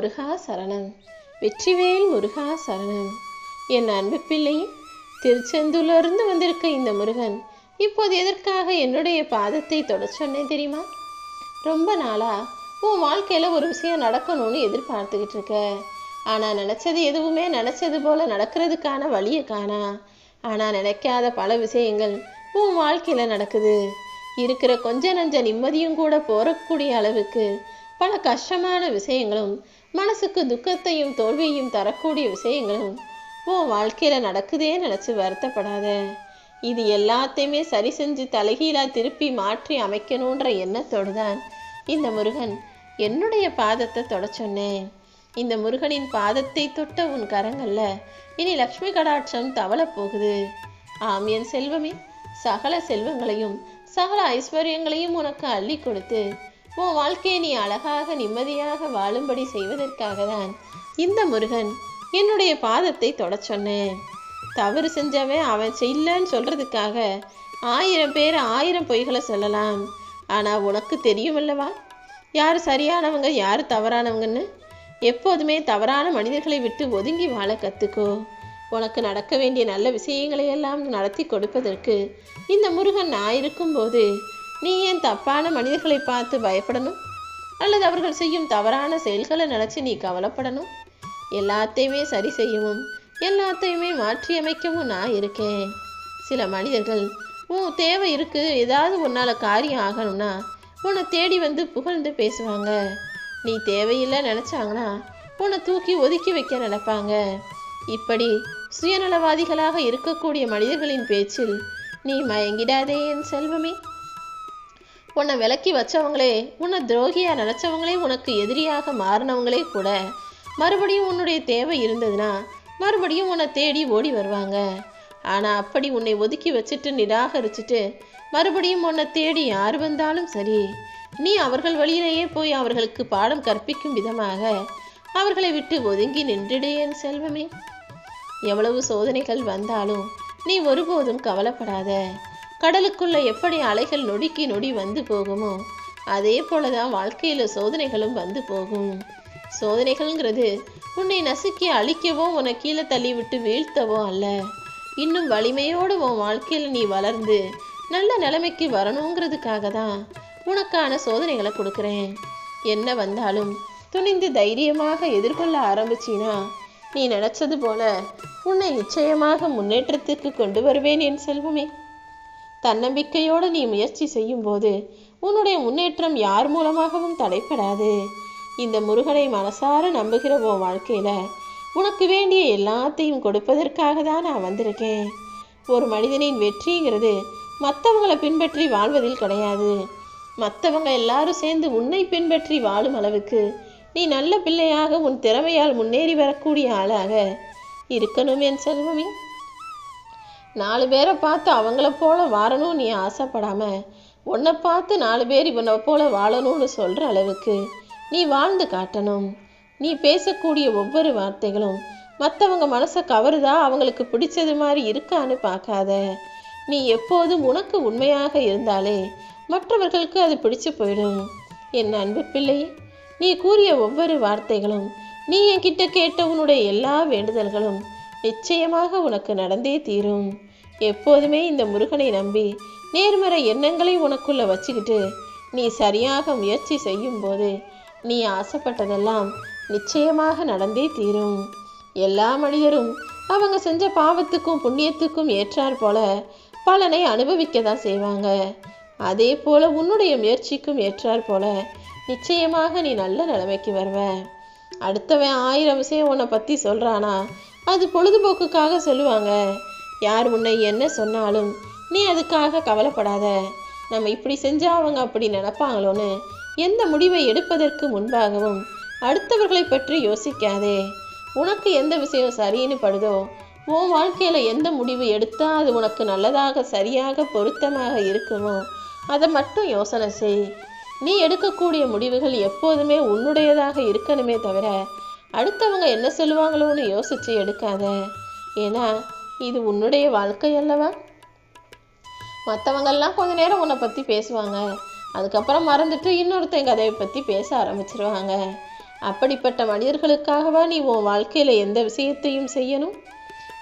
முருகா சரணம். வெற்றிவேல் முருகா சரணம். என் அன்பு பிள்ளை திருச்செந்தூர்லேருந்து வந்திருக்க இந்த முருகன் இப்போது எதற்காக என்னுடைய பாதத்தை தொட சொன்னேன் தெரியுமா? ரொம்ப நாளா உன் வாழ்க்கையில் ஒரு விஷயம் நடக்கணும்னு எதிர்பார்த்துக்கிட்டு இருக்க. ஆனால் நினச்சது எதுவுமே நினச்சது போல நடக்கிறதுக்கான வழியை காணா. ஆனால் நினைக்காத பல விஷயங்கள் உன் வாழ்க்கையில் நடக்குது. இருக்கிற கொஞ்ச நஞ்ச நிம்மதியும் கூட போறக்கூடிய அளவுக்கு பல கஷ்டமான விஷயங்களும் மனசுக்கு துக்கத்தையும் தோல்வியையும் தரக்கூடிய விஷயங்களும் உன் வாழ்க்கையில் நடக்குதே நினச்சி வருத்தப்படாத. இது எல்லாத்தையுமே சரி செஞ்சு தலைகீழாக திருப்பி மாற்றி அமைக்கணுன்ற எண்ணத்தோடு தான் இந்த முருகன் என்னுடைய பாதத்தை தொட சொன்னேன் இந்த முருகனின் பாதத்தை தொட்ட உன் கரங்கள்ல இனி லக்ஷ்மி கடாட்சம் தவளப் போகுது ஆம் என் செல்வமே சகல செல்வங்களையும் சகல ஐஸ்வர்யங்களையும் உனக்கு அள்ளி கொடுத்து உன் வாழ்க்கையை நீ அழகாக நிம்மதியாக வாழும்படி செய்வதற்காக தான் இந்த முருகன் என்னுடைய பாதத்தை தொட சொன்னேன். தவறு செஞ்சவன் அவன் செய்யலன்னு சொல்றதுக்காக ஆயிரம் பேர் ஆயிரம் பொய்களை சொல்லலாம். ஆனா உனக்கு தெரியுமல்லவா யார் சரியானவங்க யார் தவறானவங்கன்னு? எப்போதுமே தவறான மனிதர்களை விட்டு ஒதுங்கி வாழ கத்துக்கோ. உனக்கு நடக்க வேண்டிய நல்ல விஷயங்களை எல்லாம் நடத்தி கொடுப்பதற்கு இந்த முருகன் நான் இருக்கும்போது நீ ஏன் தப்பான மனிதர்களை பார்த்து பயப்படணும்? அல்லது அவர்கள் செய்யும் தவறான செயல்களை நினச்சி நீ கவலைப்படணும்? எல்லாத்தையுமே சரி செய்யவும் எல்லாத்தையுமே மாற்றியமைக்கவும் நான் இருக்கேன். சில மனிதர்கள் உன் தேவை இருக்கு ஏதாவது உன்னால காரியம் ஆகணும்னா உன்னை தேடி வந்து புகழ்ந்து பேசுவாங்க. நீ தேவையில்லை நினச்சாங்கன்னா உன்னை தூக்கி ஒதுக்கி வைக்க நினைப்பாங்க. இப்படி சுயநலவாதிகளாக இருக்கக்கூடிய மனிதர்களின் பேச்சில் நீ மயங்கிடாதே என் செல்வமே. உன்னை விலக்கி வச்சவங்களே உன்னை துரோகியாக நினச்சவங்களே உனக்கு எதிரியாக மாறினவங்களே கூட மறுபடியும் உன்னுடைய தேவை இருந்ததுன்னா மறுபடியும் உன்னை தேடி ஓடி வருவாங்க. ஆனால் அப்படி உன்னை ஒதுக்கி வச்சுட்டு நிராகரிச்சுட்டு மறுபடியும் உன்னை தேடி யார் வந்தாலும் சரி நீ அவர்கள் வழியிலேயே போய் அவர்களுக்கு பாடம் கற்பிக்கும் விதமாக அவர்களை விட்டு ஒதுங்கி நின்றுடு செல்வமே. எவ்வளவு சோதனைகள் வந்தாலும் நீ ஒருபோதும் கவலைப்படாத. கடலுக்குள்ள எப்படி அலைகள் நொடிக்கு நொடி வந்து போகுமோ அதே போலதான் வாழ்க்கையில சோதனைகளும் வந்து போகும். சோதனைகள்ங்கிறது உன்னை நசுக்கி அழிக்கவோ உன்னை கீழே தள்ளி விட்டு வீழ்த்தவோ அல்ல. இன்னும் வலிமையோடு உன் வாழ்க்கையில் நீ வளர்ந்து நல்ல நிலைமைக்கு வரணுங்கிறதுக்காக தான் உனக்கான சோதனைகளை கொடுக்குறேன். என்ன வந்தாலும் துணிந்து தைரியமாக எதிர்கொள்ள ஆரம்பிச்சினா நீ நினைச்சது போல உன்னை நிச்சயமாக முன்னேற்றத்துக்கு கொண்டு வருவேன் என் செல்வமே. தன்னம்பிக்கையோடு நீ முயற்சி செய்யும்போது உன்னுடைய முன்னேற்றம் யார் மூலமாகவும் தடைப்படாது இந்த முருகனை மனசார நம்புகிற உன் வாழ்க்கையில உனக்கு வேண்டிய எல்லாத்தையும் கொடுப்பதற்காக தான் நான் வந்திருக்கேன். ஒரு மனிதனின் வெற்றிங்கிறது மற்றவங்களை பின்பற்றி வாழ்வதில் கிடையாது. மற்றவங்க எல்லாரும் சேர்ந்து உன்னை பின்பற்றி வாழும் அளவுக்கு நீ நல்ல பிள்ளையாக உன் திறமையால் முன்னேறி வரக்கூடிய ஆளாக இருக்கணும் என் செல்வமே. நாலு பேரை பார்த்து அவங்கள போல வாழணும் நீ ஆசைப்படாம உன்னை பார்த்து நாலு பேர் இவனை போல வாழணும்னு சொல்ற அளவுக்கு நீ வாழ்ந்து காட்டணும். நீ பேசக்கூடிய ஒவ்வொரு வார்த்தைகளும் மற்றவங்க மனசை கவருதா அவங்களுக்கு பிடிச்சது மாதிரி இருக்கான்னு பார்க்காத. நீ எப்போதும் உனக்கு உண்மையாக இருந்தாலே மற்றவர்களுக்கு அது பிடிச்சு போயிடும். என் அன்பு பிள்ளை நீ கூறிய ஒவ்வொரு வார்த்தைகளும் நீ என்கிட்ட கேட்ட உன்னுடைய எல்லா வேண்டுதல்களும் நிச்சயமாக உனக்கு நடந்தே தீரும். எப்போதுமே இந்த முருகனை நம்பி நேர்மறை எண்ணங்களை உனக்குள்ள வச்சுக்கிட்டு நீ சரியாக முயற்சி செய்யும் போது நீ ஆசைப்பட்டதெல்லாம் நிச்சயமாக நடந்தே தீரும். எல்லா மனிதரும் அவங்க செஞ்ச பாவத்துக்கும் புண்ணியத்துக்கும் ஏற்றாற் போல பலனை அனுபவிக்க தான் செய்வாங்க. அதே போல உன்னுடைய முயற்சிக்கும் ஏற்றாற் போல நிச்சயமாக நீ நல்ல நிலைமைக்கு வருவ. அடுத்தவன் ஆயிரம் விஷயம் உன்னை பற்றி சொல்கிறானா அது பொழுதுபோக்குக்காக சொல்லுவாங்க. யார் உன்னை என்ன சொன்னாலும் நீ அதுக்காக கவலைப்படாத. நம்ம இப்படி செஞ்சால் அவங்க அப்படி நினப்பாங்களோன்னு எந்த முடிவை எடுப்பதற்கு முன்பாகவும் அடுத்தவர்களை பற்றி யோசிக்காதே. உனக்கு எந்த விஷயம் சரின்னு படுதோ உன் வாழ்க்கையில் எந்த முடிவு எடுத்தால் அது உனக்கு நல்லதாக சரியாக பொருத்தமாக இருக்குமோ அதை மட்டும் யோசனை செய். நீ எடுக்கக்கூடிய முடிவுகள் எப்போதுமே உன்னுடையதாக இருக்கணுமே தவிர அடுத்தவங்க என்ன சொல்லுவாங்களோன்னு யோசிச்சு எடுக்காத. ஏன்னா இது உன்னுடைய வாழ்க்கை அல்லவா? மற்றவங்கெல்லாம் கொஞ்ச நேரம் உன்னை பற்றி பேசுவாங்க. அதுக்கப்புறம் மறந்துட்டு இன்னொருத்தன் கதையை பற்றி பேச ஆரம்பிச்சிருவாங்க. அப்படிப்பட்ட மனிதர்களுக்காகவா நீ உன் வாழ்க்கையில் எந்த விஷயத்தையும் செய்யணும்?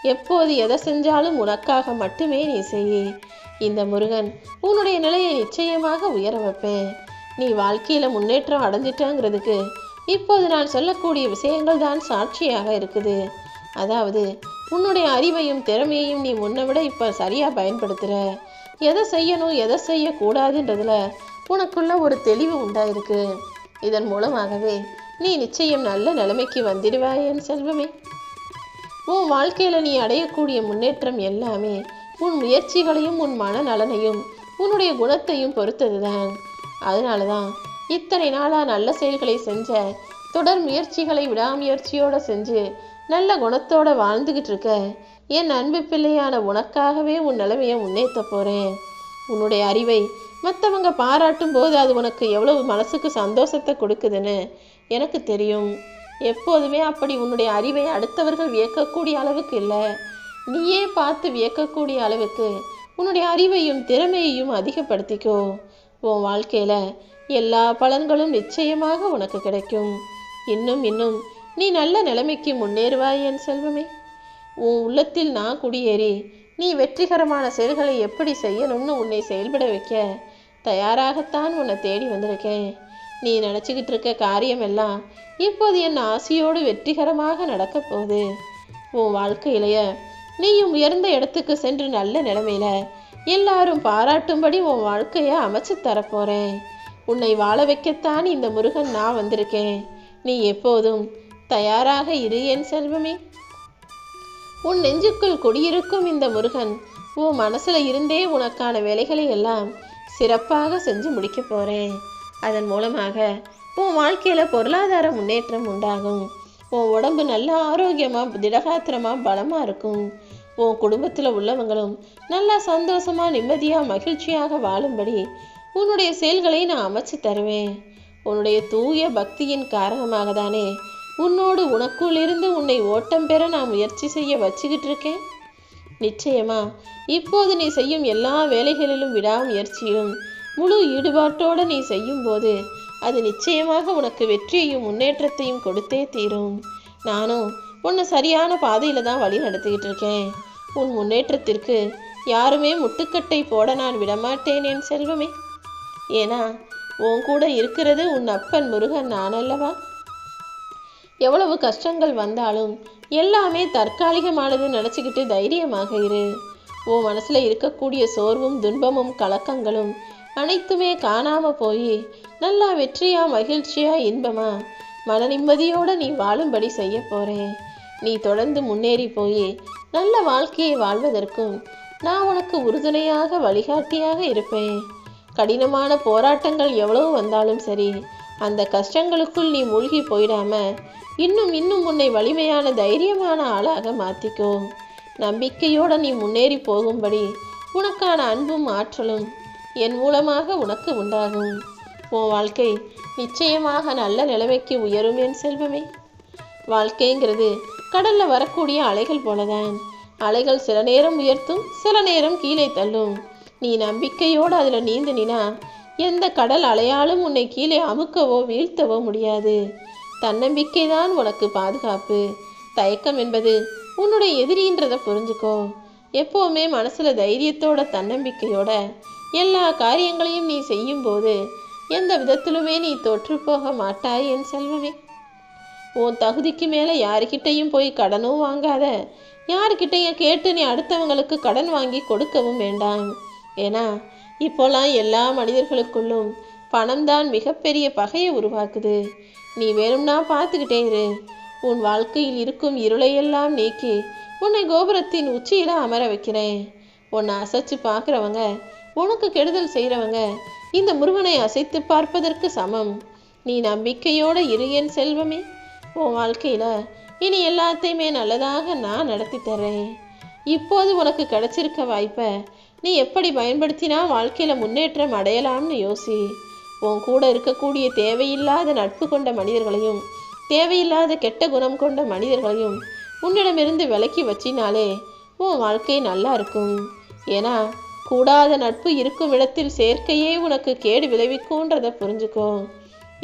எப்போது எதை செஞ்சாலும் உனக்காக மட்டுமே நீ செய். இந்த முருகன் உன்னுடைய நிலையை நிச்சயமாக உயர வைப்பேன். நீ வாழ்க்கையில் முன்னேற்றம் அடைஞ்சிட்டாங்கிறதுக்கு இப்போது நான் சொல்லக்கூடிய விஷயங்கள் தான் சாட்சியாக இருக்குது. அதாவது உன்னுடைய அறிவையும் திறமையையும் நீ முன்னை விட இப்போ சரியாக பயன்படுத்துகிற எதை செய்யணும் எதை செய்யக்கூடாதுன்றதுல உனக்குள்ள ஒரு தெளிவு உண்டாயிருக்கு. இதன் மூலமாகவே நீ நிச்சயம் நல்ல நிலைமைக்கு வந்துடுவாய் என் செல்வமே. உன் வாழ்க்கையில் நீ அடையக்கூடிய முன்னேற்றம் எல்லாமே உன் முயற்சிகளையும் உன் மனநலனையும் உன்னுடைய குணத்தையும் பொறுத்தது தான் அதனால தான் இத்தனை நாளாக நல்ல செயல்களை செஞ்ச தொடர் முயற்சிகளை விடாமுயற்சியோடு செஞ்சு நல்ல குணத்தோட வாழ்ந்துகிட்டு இருக்க என் அன்பு பிள்ளையான உனக்காகவே உன் நிலைமையை முன்னேற்ற போகிறேன் உன்னுடைய அறிவை மற்றவங்க பாராட்டும் போது அது உனக்கு எவ்வளவு மனசுக்கு சந்தோஷத்தை கொடுக்குதுன்னு எனக்கு தெரியும். எப்போதுமே அப்படி உன்னுடைய அறிவை அடுத்தவர்கள் வியக்கக்கூடிய அளவுக்கு இல்லை. நீயே பார்த்து வியக்கக்கூடிய அளவுக்கு உன்னுடைய அறிவையும் திறமையையும் அதிகப்படுத்திக்கோ. உன் வாழ்க்கையில் எல்லா பலன்களும் நிச்சயமாக உனக்கு கிடைக்கும். இன்னும் இன்னும் நீ நல்ல நிலைமைக்கு முன்னேறுவாய் என் செல்வமே. உன் உள்ளத்தில் நான் குடியேறி நீ வெற்றிகரமான செயல்களை எப்படி செய்யணும்னு உன்னை செயல்பட வைக்க தயாராகத்தான் உன்னை தேடி வந்திருக்கேன். நீ நினச்சிக்கிட்டு இருக்க காரியம் எல்லாம் இப்போது என் ஆசையோடு வெற்றிகரமாக நடக்கப் போகுது. உன் வாழ்க்கையிலேயே நீயும் உயர்ந்த இடத்துக்கு சென்று நல்ல நிலைமையில எல்லாரும் பாராட்டும்படி உன் வாழ்க்கையை அமைச்சு தரப்போறேன் உன்னை வாழ வைக்கத்தான் இந்த முருகன் நான் வந்திருக்கேன். நீ எப்போதும் தயாராக இரு என் செல்வமே. உன் நெஞ்சுக்குள் குடியிருக்கும் இந்த முருகன் உன் மனசுல இருந்தே உனக்கான வேலைகளை எல்லாம் சிறப்பாக செஞ்சு முடிக்க போறேன். அதன் மூலமாக உன் வாழ்க்கையில பொருளாதார முன்னேற்றம் உண்டாகும். உன் உடம்பு நல்ல ஆரோக்கியமா திடகாத்திரமா பலமா இருக்கும். உன் குடும்பத்தில் உள்ளவங்களும் நல்லா சந்தோஷமா நிம்மதியா மகிழ்ச்சியாக வாழும்படி உன்னுடைய செயல்களை நான் அமைச்சு தருவேன். உன்னுடைய தூய பக்தியின் காரணமாக தானே உன்னோடு உனக்குள் இருந்து உன்னை ஓட்டம் பெற நான் முயற்சி செய்ய வச்சுக்கிட்டு இருக்கேன் நிச்சயமா இப்போது நீ செய்யும் எல்லா வேலைகளிலும் விடாமுயற்சியும் முழு ஈடுபாட்டோடு நீ செய்யும்போது அது நிச்சயமாக உனக்கு வெற்றியையும் முன்னேற்றத்தையும் கொடுத்தே தீரும். நானும் உன்னை சரியான பாதையில் தான் வழி நடத்திக்கிட்டு இருக்கேன் உன் முன்னேற்றத்திற்கு யாருமே முட்டுக்கட்டை போட நான் விடமாட்டேன் என் செல்வமே. ஏன்னா உன் கூட இருக்கிறது உன் அப்பன் முருகன் நான் அல்லவா? எவ்வளவு கஷ்டங்கள் வந்தாலும் எல்லாமே தற்காலிகமானது நினச்சிக்கிட்டு தைரியமாக இரு. உன் மனசில் இருக்கக்கூடிய சோர்வும் துன்பமும் கலக்கங்களும் அனைத்துமே காணாமல் போய் நல்லா வெற்றியா மகிழ்ச்சியா இன்பமா மன நிம்மதியோட நீ வாழும்படி செய்ய போகிறேன் நீ தொடர்ந்து முன்னேறி போய் நல்ல வாழ்க்கையை வாழ்வதற்கும் நான் உனக்கு உறுதுணையாக வழிகாட்டியாக இருப்பேன். கடினமான போராட்டங்கள் எவ்வளவு வந்தாலும் சரி அந்த கஷ்டங்களுக்குள் நீ மூழ்கி போயிடாம இன்னும் இன்னும் உன்னை வலிமையான தைரியமான ஆளாக மாற்றிக்கோ நம்பிக்கையோடு நீ முன்னேறி போகும்படி உனக்கான அன்பும் ஆற்றலும் என் மூலமாக உனக்கு உண்டாகும். உன் வாழ்க்கை நிச்சயமாக நல்ல நிலைமைக்கு உயரும் என் செல்வமே. வாழ்க்கைங்கிறது கடல்ல வரக்கூடிய அலைகள் போலதான். அலைகள் சில நேரம் உயர்த்தும் சில நேரம் கீழே தள்ளும். நீ நம்பிக்கையோடு அதில் நீந்தினா எந்த கடல் அலையாலும் உன்னை கீழே அமுக்கவோ வீழ்த்தவோ முடியாது. தன்னம்பிக்கை தான் உனக்கு பாதுகாப்பு. தயக்கம் என்பது உன்னுடைய எதிரின்றதை புரிஞ்சுக்கோ. எப்போவுமே மனசில் தைரியத்தோட தன்னம்பிக்கையோட எல்லா காரியங்களையும் நீ செய்யும்போது எந்த விதத்திலுமே நீ தோற்று போக மாட்டாய் என் செல்வமே. உன் தகுதிக்கு மேலே யாருக்கிட்டையும் போய் கடனும் வாங்காத. யாருக்கிட்டையும் கேட்டு நீ அடுத்தவங்களுக்கு கடன் வாங்கி கொடுக்கவும் வேண்டாம். ஏன்னா இப்போலாம் எல்லா மனிதர்களுக்குள்ளும் பணம்தான் மிகப்பெரிய பகையை உருவாக்குது. நீ வேணும்னா பார்த்துக்கிட்டே இரு. உன் வாழ்க்கையில் இருக்கும் இருளையெல்லாம் நீக்கி உன்னை கோபுரத்தின் உச்சியில் அமர வைக்கிறேன். உன்னை அசைச்சு பார்க்குறவங்க உனக்கு கெடுதல் செய்கிறவங்க இந்த முருகனை அசைத்து பார்ப்பதற்கு சமம். நீ நம்பிக்கையோடு இரு என் செல்வமே. உன் வாழ்க்கையில இனி எல்லாத்தையுமே நல்லதாக நான் நடத்தி தர்றேன். இப்போது உனக்கு கிடைச்சிருக்க வாய்ப்பை நீ எப்படி பயன்படுத்தினா வாழ்க்கையில முன்னேற்றம் அடையலாம்னு யோசி. உன் கூட இருக்கக்கூடிய தேவையில்லாத நட்பு கொண்ட மனிதர்களையும் தேவையில்லாத கெட்ட குணம் கொண்ட மனிதர்களையும் உன்னிடமிருந்து விலக்கி வச்சினாலே உன் வாழ்க்கை நல்லா இருக்கும். ஏன்னா கூடாத நட்பு இருக்கும் இடத்தில் சேர்க்கையே உனக்கு கேடு விளைவிக்கும்ன்றதை புரிஞ்சுக்கோ.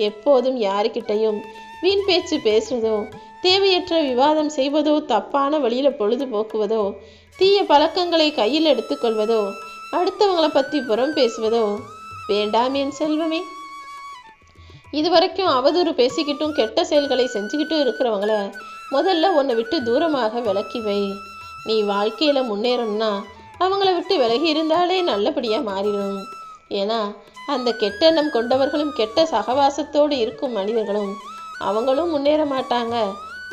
எப்போதும் யாருக்கிட்டையும் வீண் பேச்சு பேசுவதோ தேவையற்ற விவாதம் செய்வதோ தப்பான வழியில பொழுது போக்குவதோ தீய பழக்கங்களை கையில் எடுத்துக்கொள்வதோ அடுத்தவங்களை பற்றி புறம் பேசுவதோ வேண்டாம் என் செல்வமே. இதுவரைக்கும் அவதூறு பேசிக்கிட்டும் கெட்ட செயல்களை செஞ்சுக்கிட்டும் இருக்கிறவங்கள முதல்ல உன்னை விட்டு தூரமாக விலக்கி வை. நீ வாழ்க்கையில முன்னேறணும்னா அவங்கள விட்டு விலகி இருந்தாலே நல்லபடியாக மாறிடும். ஏன்னா அந்த கெட்ட எண்ணம் கொண்டவர்களும் கெட்ட சகவாசத்தோடு இருக்கும் மனிதர்களும் அவங்களும் முன்னேற மாட்டாங்க.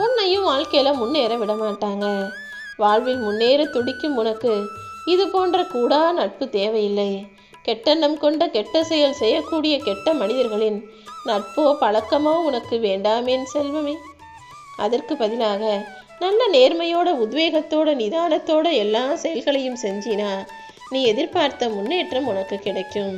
உன்னையும் வாழ்க்கையில் முன்னேற விட மாட்டாங்க. வாழ்வில் முன்னேற துடிக்கும் உனக்கு இது போன்ற கூடா நட்பு தேவையில்லை. கெட்டெண்ணம் கொண்ட கெட்ட செயல் செய்யக்கூடிய கெட்ட மனிதர்களின் நட்போ பழக்கமோ உனக்கு வேண்டாமேன் செல்வமே. அதற்கு பதிலாக நல்ல நேர்மையோட உத்வேகத்தோட நிதானத்தோட எல்லா செயல்களையும் செஞ்சினா நீ எதிர்பார்த்த முன்னேற்றம் உனக்கு கிடைக்கும்.